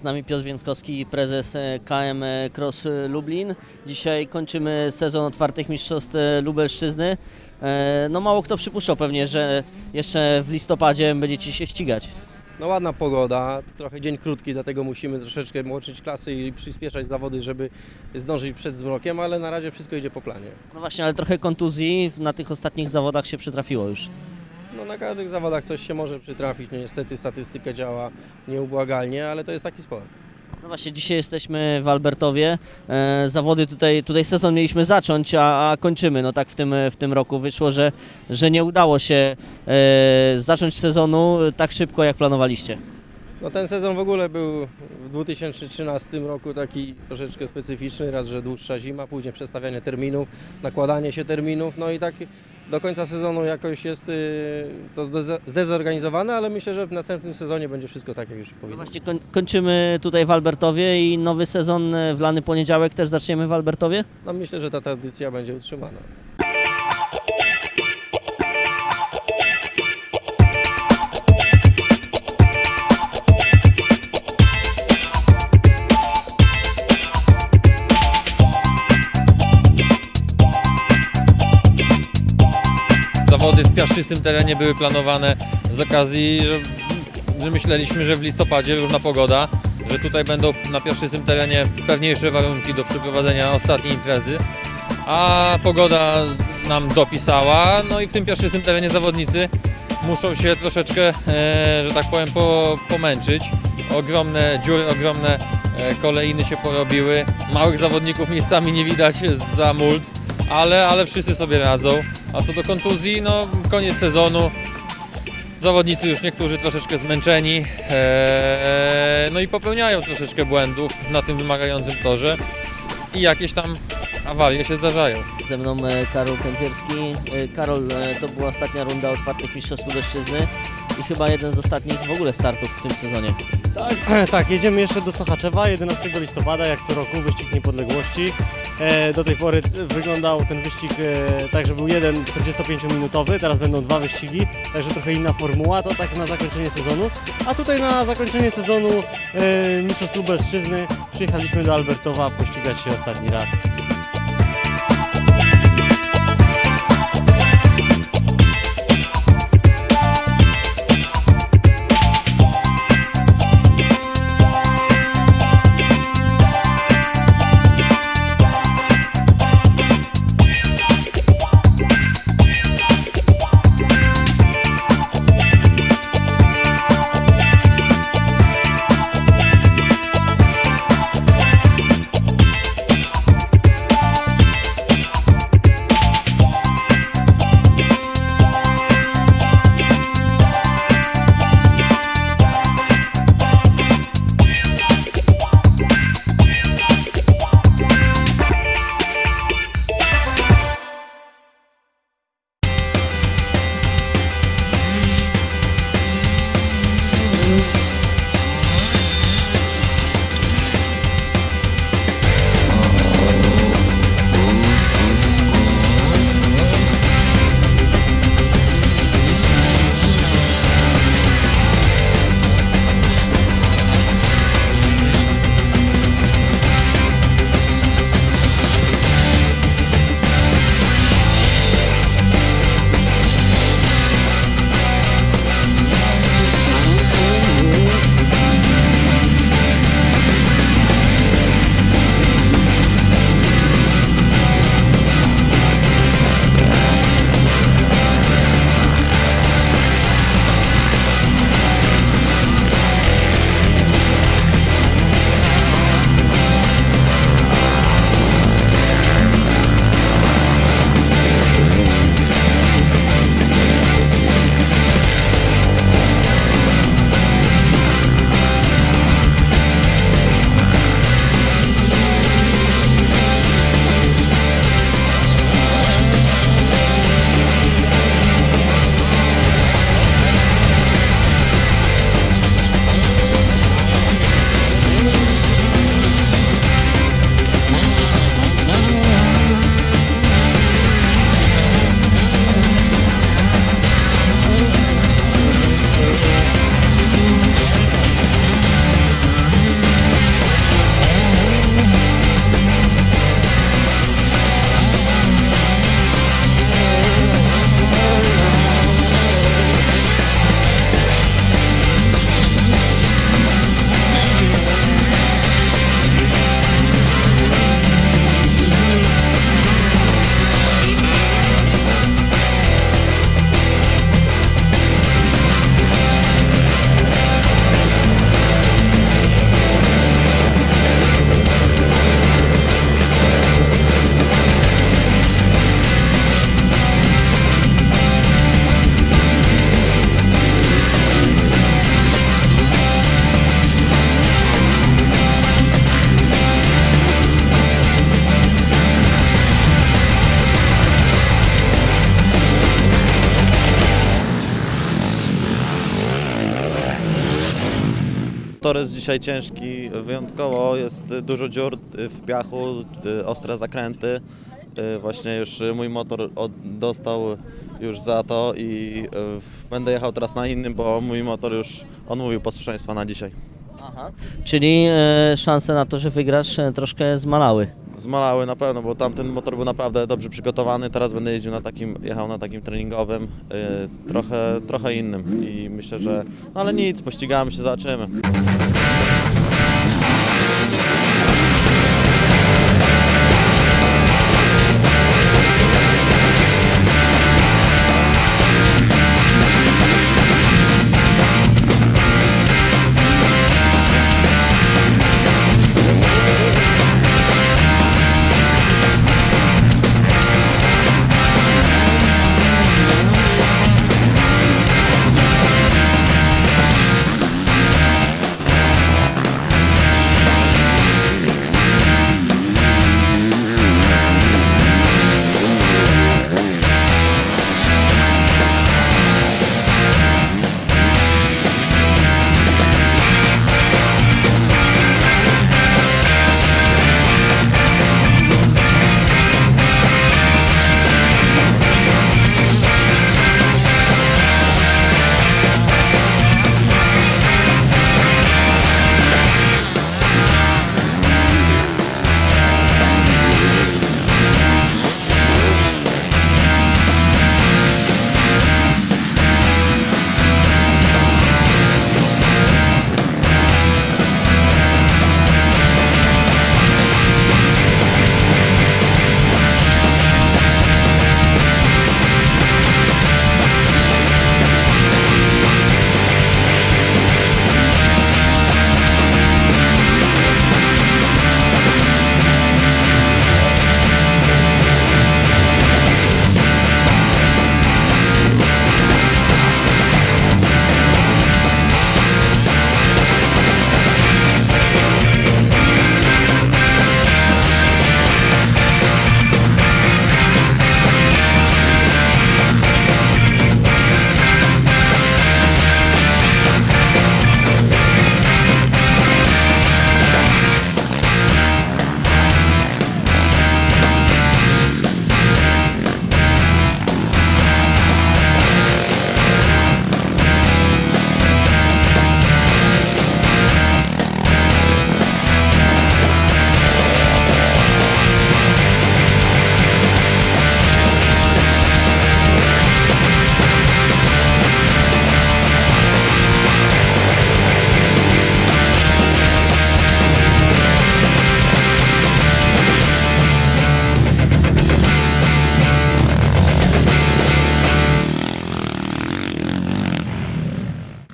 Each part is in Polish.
Z nami Piotr Więckowski, prezes e, KM Cross Lublin. Dzisiaj kończymy sezon otwartych mistrzostw e, Lubelszczyzny. E, No mało kto przypuszczał pewnie, że jeszcze w listopadzie będziecie się ścigać. No ładna pogoda, trochę dzień krótki, dlatego musimy troszeczkę młoczyć klasy i przyspieszać zawody, żeby zdążyć przed zmrokiem, ale na razie wszystko idzie po planie. No właśnie, ale trochę kontuzji na tych ostatnich zawodach się przytrafiło już. Na każdych zawodach coś się może przytrafić, no niestety statystyka działa nieubłagalnie, ale to jest taki sport. No właśnie, dzisiaj jesteśmy w Albertowie. E, Zawody tutaj, tutaj sezon mieliśmy zacząć, a, a kończymy. No tak w tym, w tym roku wyszło, że, że nie udało się e, zacząć sezonu tak szybko, jak planowaliście. No ten sezon w ogóle był w 2013 roku taki troszeczkę specyficzny, raz, że dłuższa zima, później przestawianie terminów, nakładanie się terminów, no i tak do końca sezonu jakoś jest y, to zdezorganizowane, ale myślę, że w następnym sezonie będzie wszystko tak, jak już No powinno. właśnie koń, kończymy tutaj w Albertowie i nowy sezon e, w lany poniedziałek też zaczniemy w Albertowie. No myślę, że ta tradycja będzie utrzymana. Piaszczystym terenie były planowane z okazji, że, że myśleliśmy, że w listopadzie różna pogoda, że tutaj będą na piaszczystym terenie pewniejsze warunki do przeprowadzenia ostatniej imprezy, a pogoda nam dopisała, no i w tym piaszczystym terenie zawodnicy muszą się troszeczkę, e, że tak powiem, po, pomęczyć. Ogromne dziury, ogromne e, kolejny się porobiły, małych zawodników miejscami nie widać za mult, ale, ale wszyscy sobie radzą. A co do kontuzji, no koniec sezonu. Zawodnicy już niektórzy troszeczkę zmęczeni, eee, no i popełniają troszeczkę błędów na tym wymagającym torze i jakieś tam awarie się zdarzają. Ze mną e, Karol Kędzierski. E, Karol, e, to była ostatnia runda otwartych mistrzostw Lubelszczyzny i chyba jeden z ostatnich w ogóle startów w tym sezonie. Tak, tak, jedziemy jeszcze do Sochaczewa 11 listopada, jak co roku, wyścig niepodległości. E, do tej pory wyglądał ten wyścig e, tak, że był jeden 45-minutowy, teraz będą dwa wyścigi, także trochę inna formuła, to tak na zakończenie sezonu. A tutaj na zakończenie sezonu e, Mistrzostw Lubelszczyzny przyjechaliśmy do Albertowa pościgać się ostatni raz. Tor jest dzisiaj ciężki, wyjątkowo jest dużo dziur w piachu, ostre zakręty. Y, Właśnie już mój motor dostał już za to i y, będę jechał teraz na innym, bo mój motor już odmówił posłuszeństwa na dzisiaj. Aha. Czyli szanse na to, że wygrasz troszkę zmalały. Zmalały na pewno, bo tamten motor był naprawdę dobrze przygotowany, teraz będę jeździł na takim, jechał na takim treningowym, y, trochę, trochę innym i myślę, że, no ale nic, pościgamy się, zobaczymy.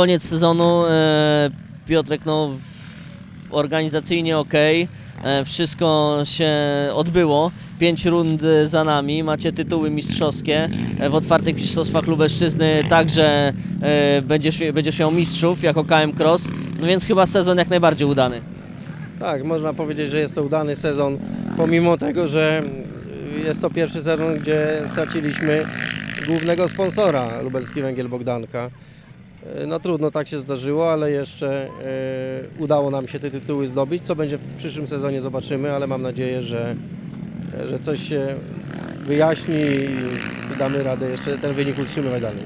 Koniec sezonu, e, Piotrek, no organizacyjnie ok, e, wszystko się odbyło, pięć rund e, za nami, macie tytuły mistrzowskie, w otwartych mistrzostwach Lubelszczyzny także będziesz, będziesz miał mistrzów jako KM Cross, no więc chyba sezon jak najbardziej udany. Tak, można powiedzieć, że jest to udany sezon, pomimo tego, że jest to pierwszy sezon, gdzie straciliśmy głównego sponsora Lubelski Węgiel Bogdanka. E, No trudno, tak się zdarzyło, ale jeszcze e, udało nam się te tytuły zdobyć. Co będzie w przyszłym sezonie zobaczymy, ale mam nadzieję, że, że coś się wyjaśni i damy radę jeszcze ten wynik utrzymywać dalej.